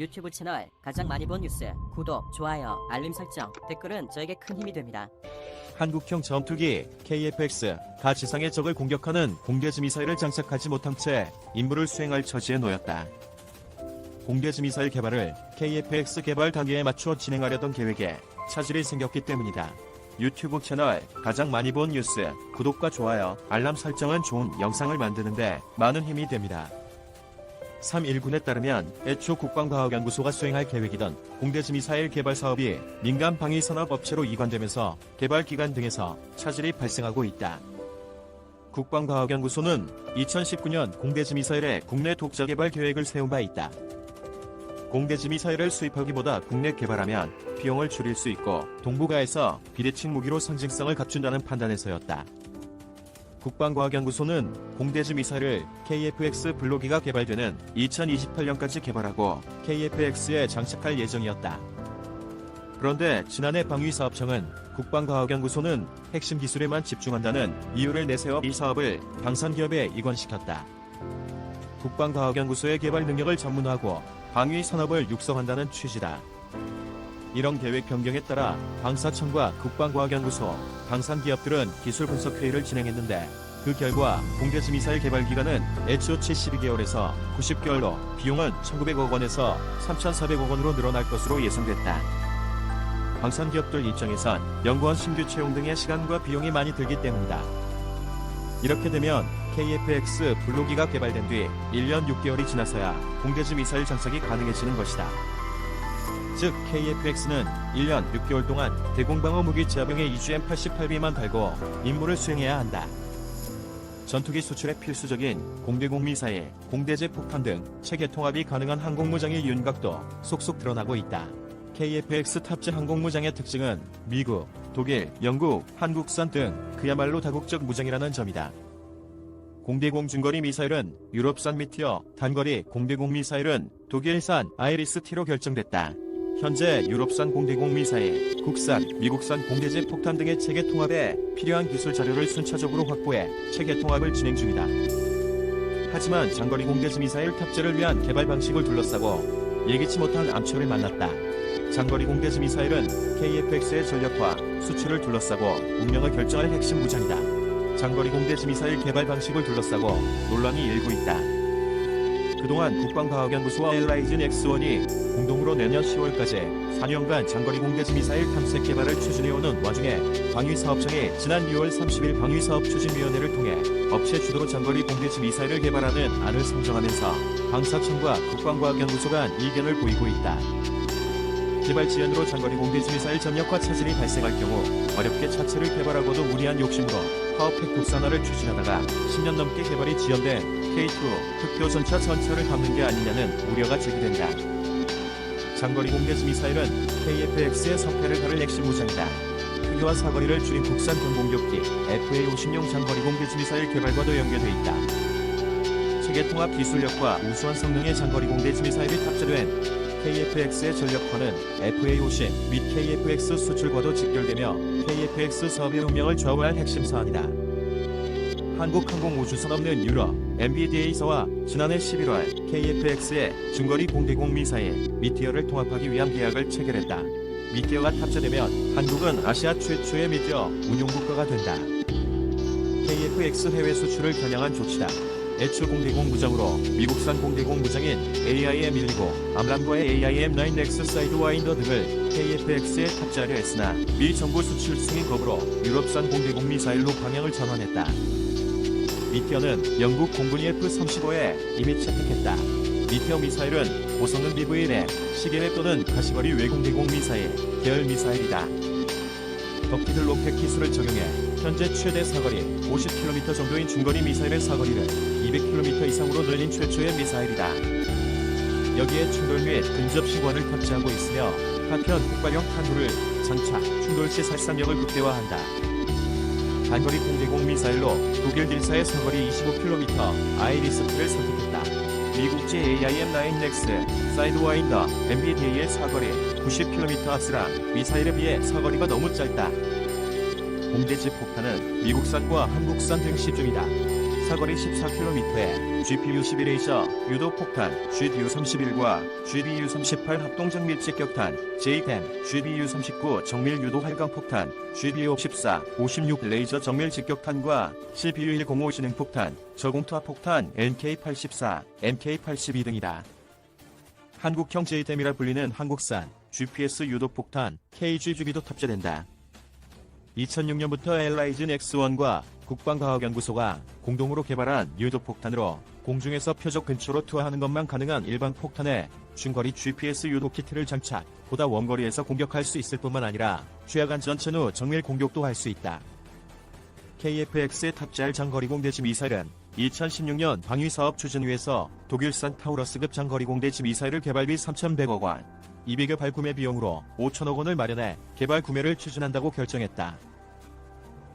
유튜브 채널 가장 많이 본 뉴스 구독, 좋아요, 알림 설정, 댓글은 저에게 큰 힘이 됩니다. 한국형 전투기 KF-X 가 지상의 적을 공격하는 공대지 미사일을 장착하지 못한 채 임무를 수행할 처지에 놓였다. 공대지 미사일 개발을 KF-X 개발 단계에 맞추어 진행하려던 계획에 차질이 생겼기 때문이다. 유튜브 채널 가장 많이 본 뉴스 구독과 좋아요, 알람 설정은 좋은 영상을 만드는데 많은 힘이 됩니다. 3.1군에 따르면 애초 국방과학연구소가 수행할 계획이던 공대지 미사일 개발 사업이 민간 방위 산업 업체로 이관되면서 개발 기관 등에서 차질이 발생하고 있다. 국방과학연구소는 2019년 공대지 미사일의 국내 독자 개발 계획을 세운 바 있다. 공대지 미사일을 수입하기보다 국내 개발하면 비용을 줄일 수 있고 동북아에서 비대칭 무기로 상징성을 갖춘다는 판단에서였다. 국방과학연구소는 공대지 미사일을 KF-X 블로기가 개발되는 2028년까지 개발하고 KF-X에 장착할 예정이었다. 그런데 지난해 방위사업청은 국방과학연구소는 핵심 기술에만 집중한다는 이유를 내세워 이 사업을 방산기업에 이관시켰다. 국방과학연구소의 개발 능력을 전문화하고 방위 산업을 육성한다는 취지다. 이런 계획 변경에 따라 방사청과 국방과학연구소, 방산기업들은 기술 분석 회의를 진행했는데 그 결과 공대지 미사일 개발 기간은 애초 72개월에서 90개월로 비용은 1,900억 원에서 3,400억 원으로 늘어날 것으로 예상됐다. 방산 기업들 입장에선 연구원 신규 채용 등의 시간과 비용이 많이 들기 때문이다. 이렇게 되면 KF-X 블로기가 개발된 뒤 1년 6개월이 지나서야 공대지 미사일 장착이 가능해지는 것이다. 즉 KF-X는 1년 6개월 동안 대공방어 무기 지하병의 EGM-88B만 달고 임무를 수행해야 한다. 전투기 수출에 필수적인 공대공 미사일, 공대제 폭탄 등 체계 통합이 가능한 항공무장의 윤곽도 속속 드러나고 있다. KF-X 탑재 항공무장의 특징은 미국, 독일, 영국, 한국산 등 그야말로 다국적 무장이라는 점이다. 공대공 중거리 미사일은 유럽산 미티어, 단거리 공대공 미사일은 독일산 아이리스-T로 결정됐다. 현재 유럽산 공대공 미사일, 국산, 미국산 공대제 폭탄 등의 체계 통합에 필요한 기술 자료를 순차적으로 확보해 체계 통합을 진행 중이다. 하지만 장거리 공대지 미사일 탑재를 위한 개발 방식을 둘러싸고 예기치 못한 암초를 만났다. 장거리 공대지 미사일은 KF-X의 전력화, 수출을 둘러싸고 운명을 결정할 핵심 무장이다. 장거리 공대지 미사일 개발 방식을 둘러싸고 논란이 일고 있다. 그동안 국방과학연구소와 엘라이즌 X1이 공동으로 내년 10월까지 4년간 장거리 공대지 미사일 탐색 개발을 추진해오는 와중에 방위사업청이 지난 6월 30일 방위사업추진위원회를 통해 업체 주도로 장거리 공대지 미사일을 개발하는 안을 상정하면서 방사청과 국방과학연구소 간 이견을 보이고 있다. 개발 지연으로 장거리 공대지 미사일 전력화 차질이 발생할 경우 어렵게 차체를 개발하고도 무리한 욕심으로 파워팩 국산화를 추진하다가 10년 넘게 개발이 지연된 K2 흑표 전차 전차를 담는 게 아니냐는 우려가 제기된다. 장거리 공대지 미사일은 KF-X의 성패를 가를 핵심 무장이다. 크기와 사거리를 줄인 국산 공공격기 FA-50용 장거리 공대지 미사일 개발과도 연계돼 있다. 체계 통합 기술력과 우수한 성능의 장거리 공대지 미사일이 탑재된 KF-X의 전력화는 FA-50 및 KF-X 수출과도 직결되며 KF-X 사업의 운명을 좌우할 핵심 사안이다. 한국항공우주산업는 유럽 MBDA사와 지난해 11월 KF-X의 중거리 공대공 미사일 미티어를 통합하기 위한 계약을 체결했다. 미티어가 탑재되면 한국은 아시아 최초의 미티어 운용국가가 된다. KF-X 해외 수출을 겨냥한 조치다. 애초 공대공 무장으로 미국산 공대공 무장인 AIM 119, 암람과의 AIM-9X 사이드와인더 등을 KF-X에 탑재하려 했으나 미 정부 수출 승인 거부로 유럽산 공대공 미사일로 방향을 전환했다. 미티어는 영국 공군이 F-35에 이미 채택했다. 미티어 미사일은 고성능 BVL에 시계회 또는 가시거리 외공대공 미사일, 계열 미사일이다. 덕기들 로켓 기술을 적용해 현재 최대 사거리 50km 정도인 중거리 미사일의 사거리를 200km 이상으로 늘린 최초의 미사일이다. 여기에 충돌 및 근접 시관을 탑재하고 있으며 한편 폭발형 탄두를 장착, 충돌 시 살상력을 극대화한다. 단거리 공대공 미사일로 독일 딜사의 사거리 25km 아이리스트를 선택했다. 미국제 AIM-9X 사이드와인더 MBDA의 사거리 90km 앞서랑 미사일에 비해 사거리가 너무 짧다. 공대지 폭탄은 미국산과 한국산 등 시중이다. 사거리 14km에 GPU 11A저 유도 폭탄 GDU 31과 GDU 38 합동적 밀집격탄 J10 GDU 39 정밀 유도 활강 폭탄 GDU 14 56 레이저 정밀 직격탄과 CPU 105 진행 폭탄 저공투하 폭탄 NK84 MK82 등이다. 한국형 J10이라 불리는 한국산 GPS 유도 폭탄 KG 주기도 탑재된다. 2006년부터 엘라이즌 X1과 국방과학연구소가 공동으로 개발한 유도폭탄으로 공중에서 표적 근처로 투하하는 것만 가능한 일반 폭탄에 중거리 GPS 유도 키트를 장착, 보다 원거리에서 공격할 수 있을 뿐만 아니라 취약한 전천 후 정밀 공격도 할 수 있다. KFX에 탑재할 장거리 공대지 미사일은 2016년 방위사업 추진위에서 독일산 타우러스급 장거리 공대지 미사일을 개발비 3,100억 원, 200여 발 구매 비용으로 5천억 원을 마련해 개발 구매를 추진한다고 결정했다.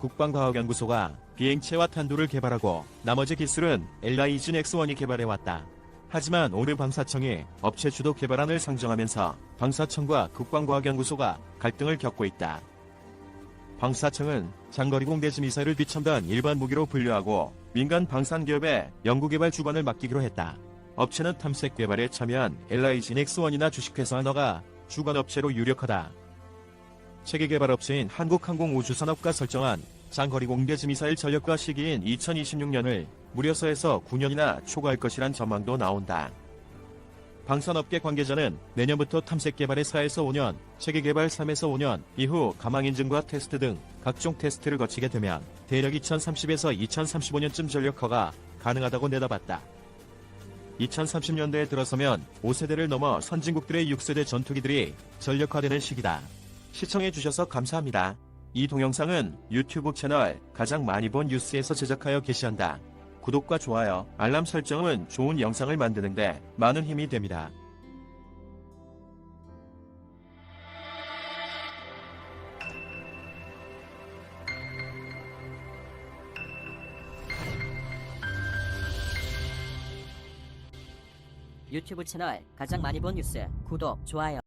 국방과학연구소가 비행체와 탄두를 개발하고 나머지 기술은 엘라이즌 X1이 개발해왔다. 하지만 올해 방사청이 업체 주도 개발안을 상정하면서 방사청과 국방과학연구소가 갈등을 겪고 있다. 방사청은 장거리 공대지 미사일을 비첨단 일반 무기로 분류하고 민간 방산기업에 연구개발 주관을 맡기기로 했다. 업체는 탐색 개발에 참여한 엘라이진 X1이나 주식회사 하나가 주관 업체로 유력하다. 체계 개발 업체인 한국항공우주산업과 설정한 장거리 공대지 미사일 전력과 시기인 2026년을 무려서에서 9년이나 초과할 것이란 전망도 나온다. 방산업계 관계자는 내년부터 탐색 개발에 4에서 5년, 체계 개발 3에서 5년, 이후 가망 인증과 테스트 등 각종 테스트를 거치게 되면 대략 2030에서 2035년쯤 전력화가 가능하다고 내다봤다. 2030년대에 들어서면 5세대를 넘어 선진국들의 6세대 전투기들이 전력화되는 시기다. 시청해주셔서 감사합니다. 이 동영상은 유튜브 채널 가장 많이 본 뉴스에서 제작하여 게시한다. 구독과 좋아요, 알람 설정은 좋은 영상을 만드는데 많은 힘이 됩니다. 유튜브 채널 가장 많이 본 뉴스 구독, 좋아요.